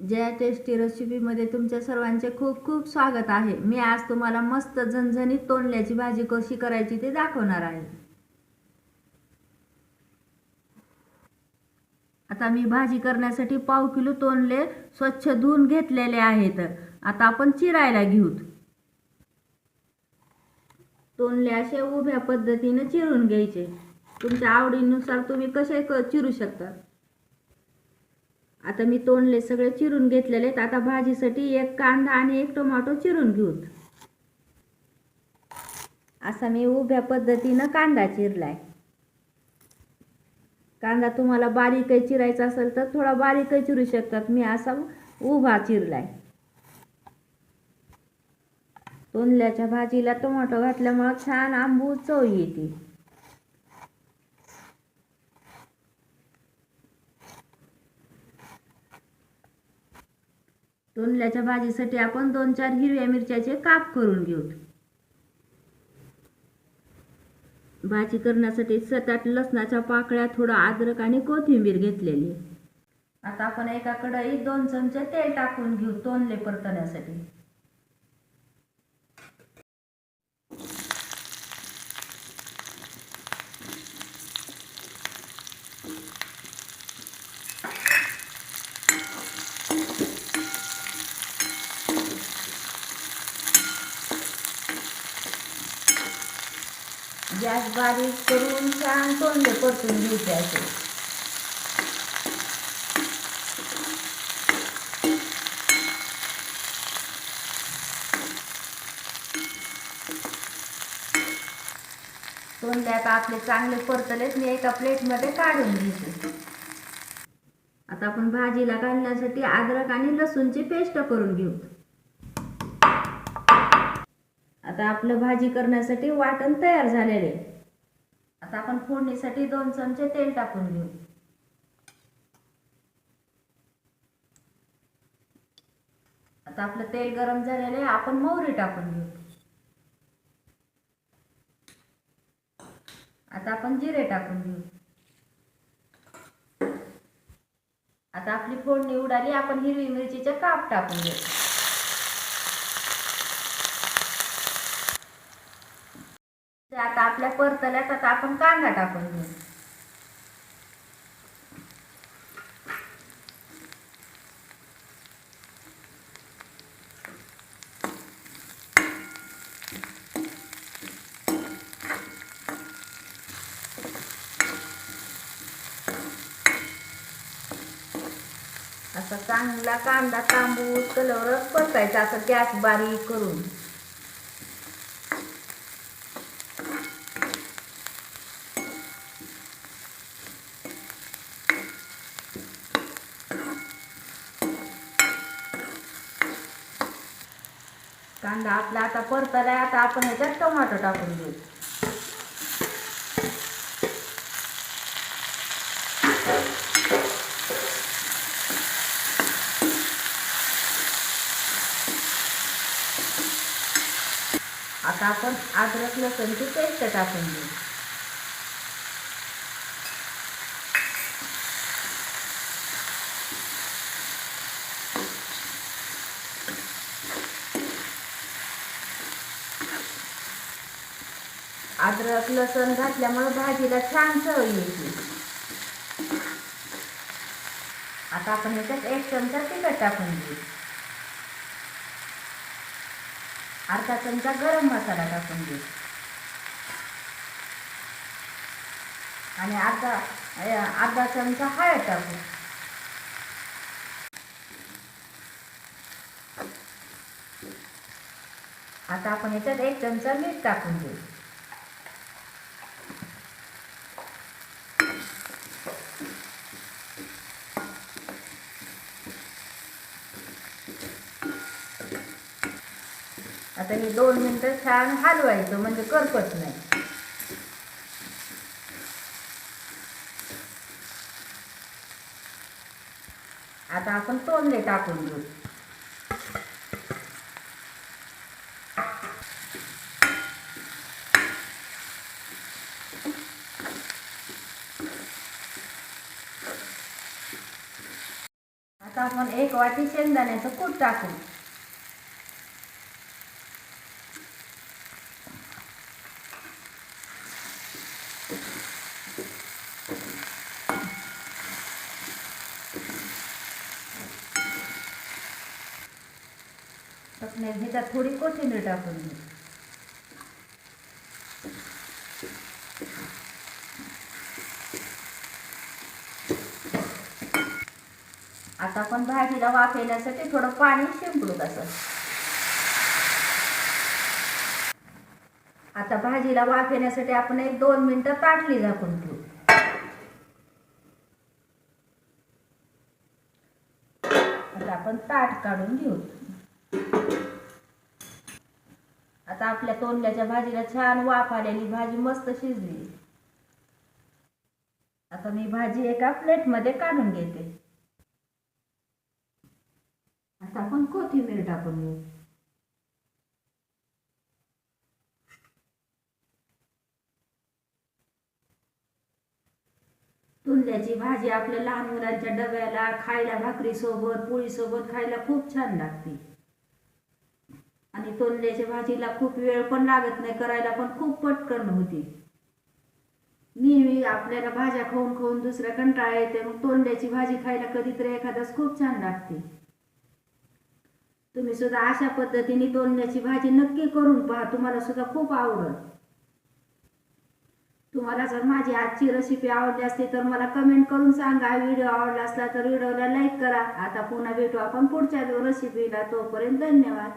Jaya tasty रेसिपीमध्ये तुमच्या सर्वांचे खूप खूप स्वागत आहे. मी आज तुम्हाला मस्त झणझणीत तोंडल्याची भाजी कशी करायची ते दाखवणार आहे. आता मी भाजी करण्यासाठी पाव किलो तोंडले स्वच्छ धुवून घेतलेले आहेत. आता आपण चिरायला घेऊत. तोंडले असे उभ्या पद्धतीने चिरून घ्यायचे. तुमच्या आवडीनुसार तुम्ही कसे क- चिरू शकता? आता मी तोंडले सगळे चिरून घेतलेले आहेत. आता भाजीसाठी एक कांदा आणि एक टोमॅटो चिरून घेऊत असा मी उभ्या पद्धतीनं कांदा चिरलाय. कांदा तुम्हाला बारीकही चिरायचा असेल तर थोडा बारीकही चिरू शकतात. मी असा उभा चिरलाय. तोंडल्याच्या भाजीला टोमॅटो घातल्यामुळं छान आंबू चव येते. तोंडल्याच्या भाजीसाठी आपण दोन चार हिरव्या मिरच्याचे काप करून घेऊ. भाजी करण्यासाठी सात आठ लसणाच्या पाकळ्या थोडं अद्रक आणि कोथिंबीर घेतलेली. आता आपण एका कढईत दोन चमचे तेल टाकून घेऊ तोंडले परतण्यासाठी. गॅस बारीक करून छान तोंडले परतून घ्यायचे असे. तोंडले आता आपले चांगले परतलेत मी एका प्लेटमध्ये काढून घेते. आता आपण भाजीला घालण्यासाठी अद्रक आणि लसूणची पेस्ट करून घेऊ. आता आपलं भाजी करण्यासाठी वाटण तयार झालेले. आता आपण फोडणीसाठी दोन चमचे तेल टाकून घेऊ. आता आपलं तेल गरम झालेलं आहे आपण मोहरी टाकून घेऊ. आता आपण जिरे टाकून घेऊ. आता आपली फोडणी उडाली आपण हिरवी मिरचीच्या काप टाकून घेऊ. ते आता आपल्या परतल्यात आता आपण कांदा टाकून घेऊ. असा चांगला कांदा तांबूस कलरच परतायचा असं गॅस बारीक करून. कांदा आपला आता परतलाय आता आपण ह्याच्यात टोमॅटो टाकून घेऊ. आता आपण अद्रक लसूणची पेस्ट टाकून घेऊ. अद्रक लसण घातल्यामुळं भाजीला छान चव येते. आता आपण ह्याच्यात एक चमचा तिखट टाकून घेऊ. अर्धा चमचा गरम मसाला टाकून घेऊ. आणि अर्धा अर्धा चमचा हळद टाकू. आता आपण ह्याच्यात एक चमचा मीठ टाकून घेऊ. आता हे दोन मिनिटं छान हलवायचं म्हणजे करपत नाही. आता आपण तोंडले टाकून घेऊ. आता आपण आपण एक वाटी शेंगदाण्याचं कूट टाकू. नाही ह्याच्यात थोडी कोथिंबीर टाकून घेऊ आता आपण भाजीला वाफेण्यासाठी थोडं पाणी शिंपडू तसं. आता भाजीला वाफेण्यासाठी आपण एक दोन मिनिटं ताटली झाकून ठेवू. आता आपण ताट काढून घेऊ. आता आपल्या तोंडल्याच्या भाजीला छान वाफ आलेली भाजी मस्त शिजली. आता मी भाजी एका प्लेटमध्ये काढून घेते. आता आपण कोथिंबीर टाकून घेऊ. तुंड्याची भाजी आपल्या लहान मुलांच्या डब्याला खायला भाकरी सोबत पोळी सोबत खायला खूप छान लागते. आणि तोंडल्याच्या भाजीला खूप वेळ पण लागत नाही करायला पण खूप पटकन होती. नेहमी आपल्याला भाज्या खाऊन खाऊन दुसऱ्या कंटाळा येते मग तोंड्याची भाजी खायला कधीतरी एखादाच खूप छान लागते. तुम्ही सुद्धा अशा पद्धतीने तोंडण्याची भाजी नक्की करून पहा तुम्हाला सुद्धा खूप आवडल. तुम्हाला जर माझी आजची रेसिपी आवडली असते तर मला कमेंट करून सांगा. व्हिडिओ आवडला असला तर व्हिडिओला लाईक करा. आता पुन्हा भेटू आपण पुढच्या रेसिपीला तोपर्यंत धन्यवाद.